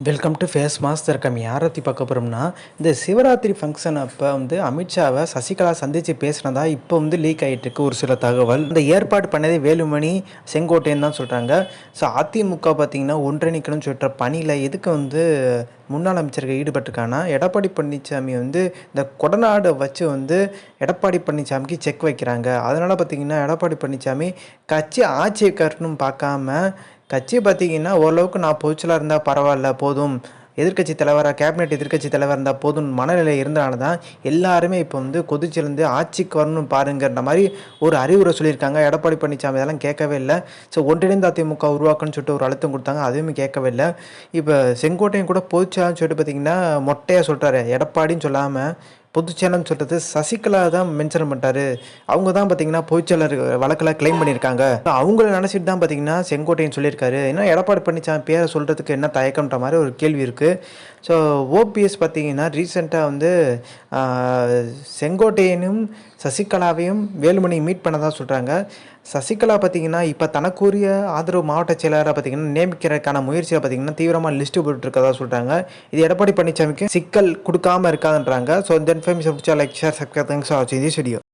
Welcome to face master com யாரை பற்றி பார்க்க போகிறோம்னா இந்த சிவராத்திரி ஃபங்க்ஷன் அப்போ வந்து அமித்ஷாவை சசிகலா சந்தித்து பேசினதா இப்போ வந்து லீக் ஆகிட்டுருக்கு ஒரு சில தகவல். இந்த ஏற்பாடு பண்ணதே வேலுமணி செங்கோட்டையன் தான் சொல்கிறாங்க ஸோ அதிமுக பார்த்தீங்கன்னா ஒன்றிணைக்கணும்னு சொல்கிற பணியில் எதுக்கு வந்து முன்னாள் அமைச்சர்கள் ஈடுபட்டிருக்காங்கன்னா எடப்பாடி பழனிசாமி வந்து இந்த கொடநாடை வச்சு வந்து எடப்பாடி பழனிசாமிக்கு செக் வைக்கிறாங்க. அதனால் பார்த்தீங்கன்னா எடப்பாடி பழனிசாமி கட்சி ஆட்சியை கட்டணும் பார்க்காம கட்சி பார்த்தீங்கன்னா ஓரளவுக்கு நான் பொதுச்சலாக இருந்தால் பரவாயில்ல போதும். எதிர்க்கட்சி தலைவராக கேபினெட் எதிர்க்கட்சி தலைவர் இருந்தால் போதும் மனநிலை இருந்தனால தான் எல்லாருமே இப்போ வந்து கொதிச்சிலேருந்து ஆட்சிக்கு வரணும் பாருங்கிற மாதிரி ஒரு அறிவுரை சொல்லியிருக்காங்க. எடப்பாடி பழனிசாமி அதெல்லாம் கேட்கவே இல்லை. ஸோ ஒன்றிணைந்த அதிமுக உருவாக்கணும்னு சொல்லிட்டு ஒரு அழுத்தம் கொடுத்தாங்க. அதுவுமே கேட்கவே இல்லை. இப்போ செங்கோட்டையும் கூட பொதுச்சலான்னு சொல்லிட்டு பார்த்தீங்கன்னா மொட்டையாக சொல்கிறாரு எடப்பாடின்னு சொல்லாமல் பொதுச்செயலர்னு சொல்கிறது சசிகலா தான் மென்ஷன் பண்ணிட்டாரு. அவங்க தான் பார்த்தீங்கன்னா பொதுச்செயலர் வழக்கில் கிளைம் பண்ணியிருக்காங்க. அவங்கள நினச்சிட்டு தான் பார்த்தீங்கன்னா செங்கோட்டையன் சொல்லியிருக்காரு. ஏன்னா எடப்பாடி பழனிசாமி பேரை சொல்கிறதுக்கு என்ன தயக்கம்ன்ற மாதிரி ஒரு கேள்வி இருக்குது ஸோ ஓபிஎஸ் பார்த்தீங்கன்னா ரீசெண்டாக வந்து செங்கோட்டையனும் சசிகலாவையும் வேலுமணி மீட் பண்ணதாக சொல்கிறாங்க சசிகலா பார்த்தீங்கன்னா இப்போ தனக்குரிய ஆதரவு மாவட்ட செயலாளராக பார்த்தீங்கன்னா நியமிக்கிறதுக்கான முயற்சியில் பார்த்தீங்கன்னா தீவிரமாக லிஸ்ட்டு போட்டுருக்கதா சொல்கிறாங்க இது எடப்பாடி பழனிசாமிக்கு சிக்கல் கொடுக்காம இருக்காதுன்றாங்க. ஸோ இந்த इनफर्मेशन चल like share subscribe thanks for watching this video